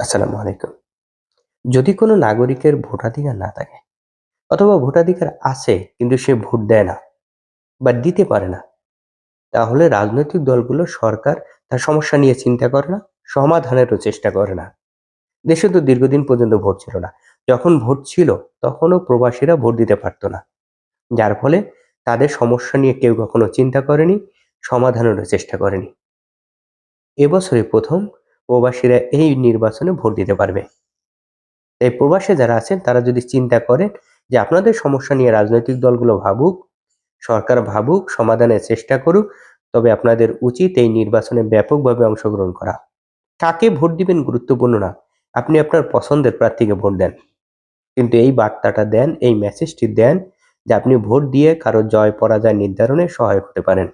আসসালামু আলাইকুম। যদি কোনো নাগরিকের ভোটাধিকার না থাকে অথবা ভোটাধিকার আছে কিন্তু সে ভোট দেয় না বা দিতে পারে না, তাহলে রাজনৈতিক দলগুলো সরকার তার সমস্যা নিয়ে চিন্তা করে না, সমাধানেরও চেষ্টা করে না। দেশে তো দীর্ঘদিন পর্যন্ত ভোট ছিল না। যখন ভোট ছিল, তখনও প্রবাসীরা ভোট দিতে পারতো না। যার ফলে তাদের সমস্যা নিয়ে কেউ কখনো চিন্তা করেনি, সমাধানেরও চেষ্টা করেনি। এবছরে প্রথম প্রবাসীরা এই নির্বাচনে ভোট দিতে পারবে। এই প্রবাসে যারা আছেন, তারা যদি চিন্তা করেন যে আপনাদের সমস্যা নিয়ে রাজনৈতিক দলগুলো ভাবুক, সরকার ভাবুক, সমাধানের চেষ্টা করুক, তবে আপনাদের উচিত এই নির্বাচনে ব্যাপকভাবে অংশগ্রহণ করা। কাকে ভোট দিবেন গুরুত্বপূর্ণ না, আপনি আপনার পছন্দের প্রার্থীকে ভোট দেন। কিন্তু এই বার্তাটা দেন, এই মেসেজটি দেন যে আপনি ভোট দিয়ে কারও জয়, পরাজয় নির্ধারণে সহায়ক হতে পারেন।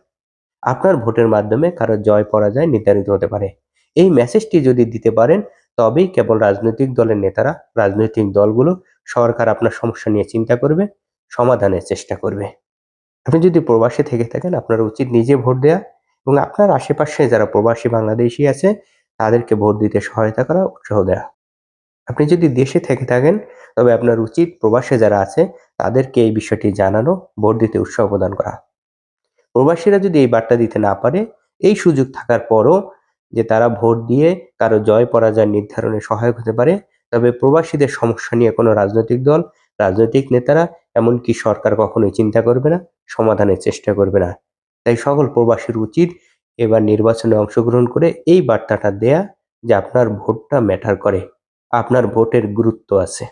আপনার ভোটের মাধ্যমে কারও জয়, পরাজয় নির্ধারিত হতে পারে। এই মেসেজটি যদি দিতে পারেন, তবেই কেবল রাজনৈতিক দলের নেতারা, রাজনৈতিক দলগুলো সরকার আপনার সমস্যা নিয়ে চিন্তা করবে, সমাধানের চেষ্টা করবে। আপনি যদি প্রবাসী থেকে থাকেন, আপনার উচিত নিজে ভোট দেয়া এবং আপনার আশেপাশে যারা প্রবাসী বাংলাদেশি আছে, তাদেরকে ভোট দিতে সহায়তা করা, উৎসাহ দেয়া। আপনি যদি দেশে থেকে থাকেন, তবে আপনার উচিত প্রবাসে যারা আছে, তাদেরকে এই বিষয়টি জানানো, ভোট দিতে উৎসাহ প্রদান করা। প্রবাসীরা যদি এই বার্তা দিতে না পারে, এই সুযোগ থাকার পরও যে তারা ভোট দিয়ে কারও জয় পরাজয় নির্ধারণে সহায়ক হতে পারে। তবে প্রবাসীদের সমস্যা নিয়ে কোনো রাজনৈতিক দল, রাজনৈতিক নেতারা এমনকি সরকার কখনোই চিন্তা করবে না, সমাধানের চেষ্টা করবে না। তাই সকল প্রবাসীর উচিত এবার নির্বাচনে অংশগ্রহণ করে এই বার্তাটা দেয়া যে আপনার ভোটটা ম্যাটার করে। আপনার ভোটের গুরুত্ব আছে।